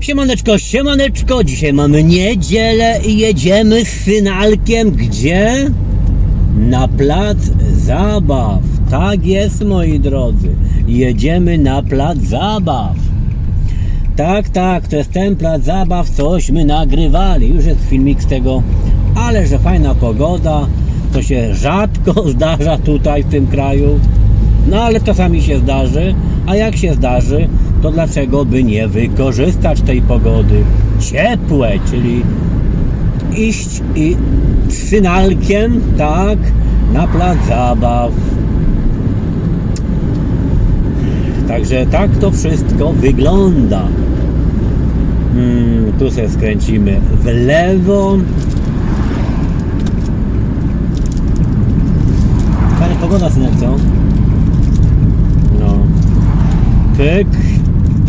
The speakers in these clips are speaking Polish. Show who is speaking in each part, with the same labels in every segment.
Speaker 1: Siemaneczko, siemaneczko, dzisiaj mamy niedzielę i jedziemy z synalkiem gdzie? Na plac zabaw. Tak jest, moi drodzy. Jedziemy na plac zabaw. Tak, tak, to jest ten plac zabaw, cośmy nagrywali. Już jest filmik z tego, ale że fajna pogoda. To się rzadko zdarza tutaj w tym kraju. No ale czasami się zdarzy, a jak się zdarzy, to dlaczego by nie wykorzystać tej pogody? Ciepłe, czyli iść i synalkiem, tak, na plac zabaw. Także tak to wszystko wygląda. Mm, tu sobie skręcimy w lewo. Fajna pogoda, synek, co? Pyk,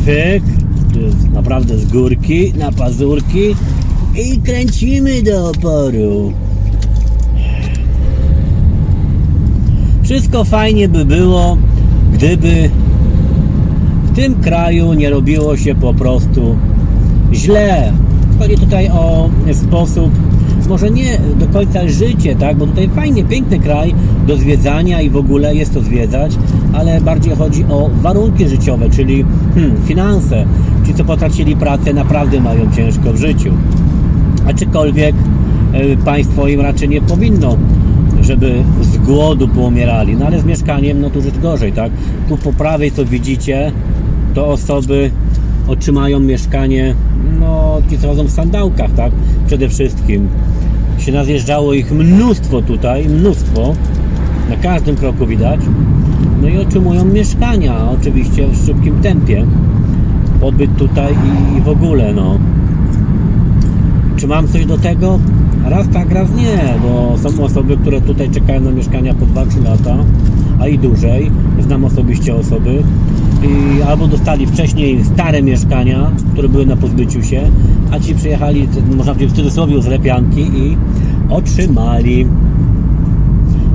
Speaker 1: pyk. Naprawdę z górki na pazurki. I kręcimy do oporu. Wszystko fajnie by było, gdyby w tym kraju nie robiło się po prostu źle. Chodzi tutaj o sposób, może nie do końca życie, tak? Bo tutaj fajnie, piękny kraj do zwiedzania i w ogóle jest to zwiedzać, ale bardziej chodzi o warunki życiowe, czyli hmm, finanse. Ci, co potracili pracę, naprawdę mają ciężko w życiu. Aczkolwiek e, państwo im raczej nie powinno, żeby z głodu poumierali. No ale z mieszkaniem, no to już gorzej, tak? Tu po prawej, co widzicie, to osoby otrzymają mieszkanie, no chodzą w sandałkach, tak? Przede wszystkim. Się nazjeżdżało ich mnóstwo tutaj, mnóstwo. Na każdym kroku widać. No i otrzymują mieszkania, oczywiście w szybkim tempie. Pobyt tutaj i w ogóle, no. Czy mam coś do tego? Raz tak, raz nie, bo są osoby, które tutaj czekają na mieszkania po 2-3 lata, a i dłużej. Znam osobiście osoby. I albo dostali wcześniej stare mieszkania, które były na pozbyciu się, a ci przyjechali, można powiedzieć w cudzysłowie, z lepianki i otrzymali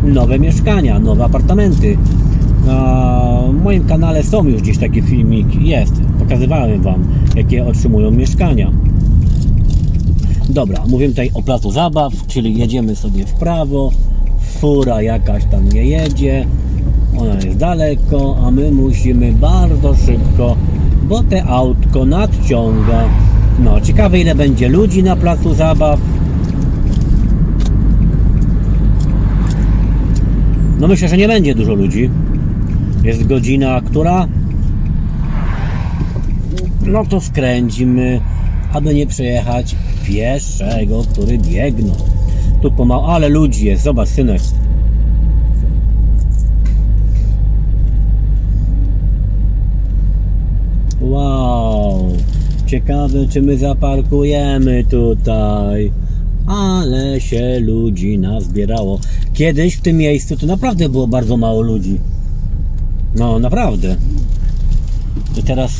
Speaker 1: nowe mieszkania, nowe apartamenty. Na moim kanale są już gdzieś takie filmiki, jest, pokazywałem Wam, jakie otrzymują mieszkania. Dobra, mówię tutaj o placu zabaw, czyli jedziemy sobie w prawo, fura jakaś tam nie jedzie, ona jest daleko, a my musimy bardzo szybko, bo te autko nadciąga. No, ciekawe ile będzie ludzi na placu zabaw. No myślę, że nie będzie dużo ludzi. Jest godzina, która? No to skręcimy, aby nie przejechać pieszego, który biegną. Tu pomału, ale ludzi jest, zobacz synek. Wow, ciekawe czy my zaparkujemy tutaj. Ale się ludzi nazbierało. Kiedyś w tym miejscu to naprawdę było bardzo mało ludzi. No, naprawdę. I teraz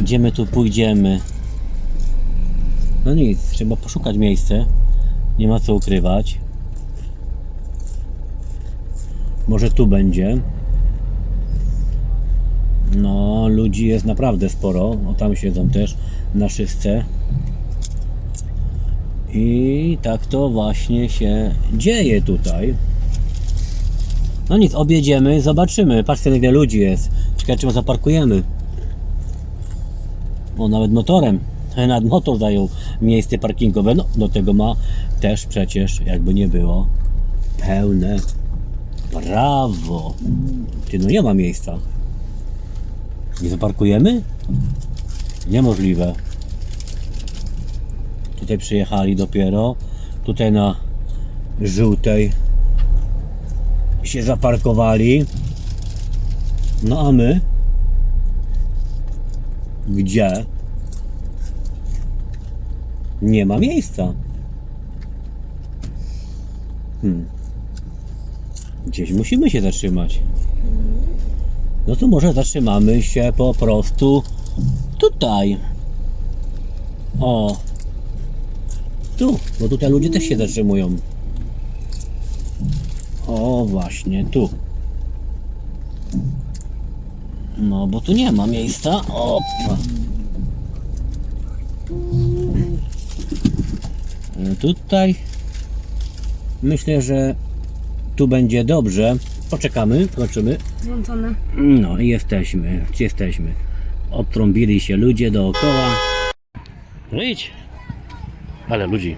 Speaker 1: gdzie my tu pójdziemy? No nic, trzeba poszukać miejsce. Nie ma co ukrywać. Może tu będzie. No, ludzi jest naprawdę sporo. O, tam siedzą też na szysce. I tak to właśnie się dzieje tutaj. No nic, objedziemy, zobaczymy. Patrzcie, ile ludzi jest. Ciekawe, czy zaparkujemy. O, nawet motorem. Nad motor zajął miejsce parkingowe. No, do tego ma też przecież, jakby nie było, pełne prawo. Ty, no nie ma miejsca. Nie zaparkujemy? Niemożliwe. Tutaj przyjechali dopiero. Tutaj na żółtej się zaparkowali. No a my? Gdzie? Nie ma miejsca. Hmm. Gdzieś musimy się zatrzymać. No to może zatrzymamy się po prostu tutaj. O. Tu, bo tutaj ludzie też się zatrzymują. O, właśnie tu. No, bo tu nie ma miejsca. Opa. E, Tutaj myślę, że tu będzie dobrze. Poczekamy, zobaczymy.
Speaker 2: Włączone.
Speaker 1: No i jesteśmy, jesteśmy. Obtrąbili się ludzie dookoła. No idź. Ale ludzi.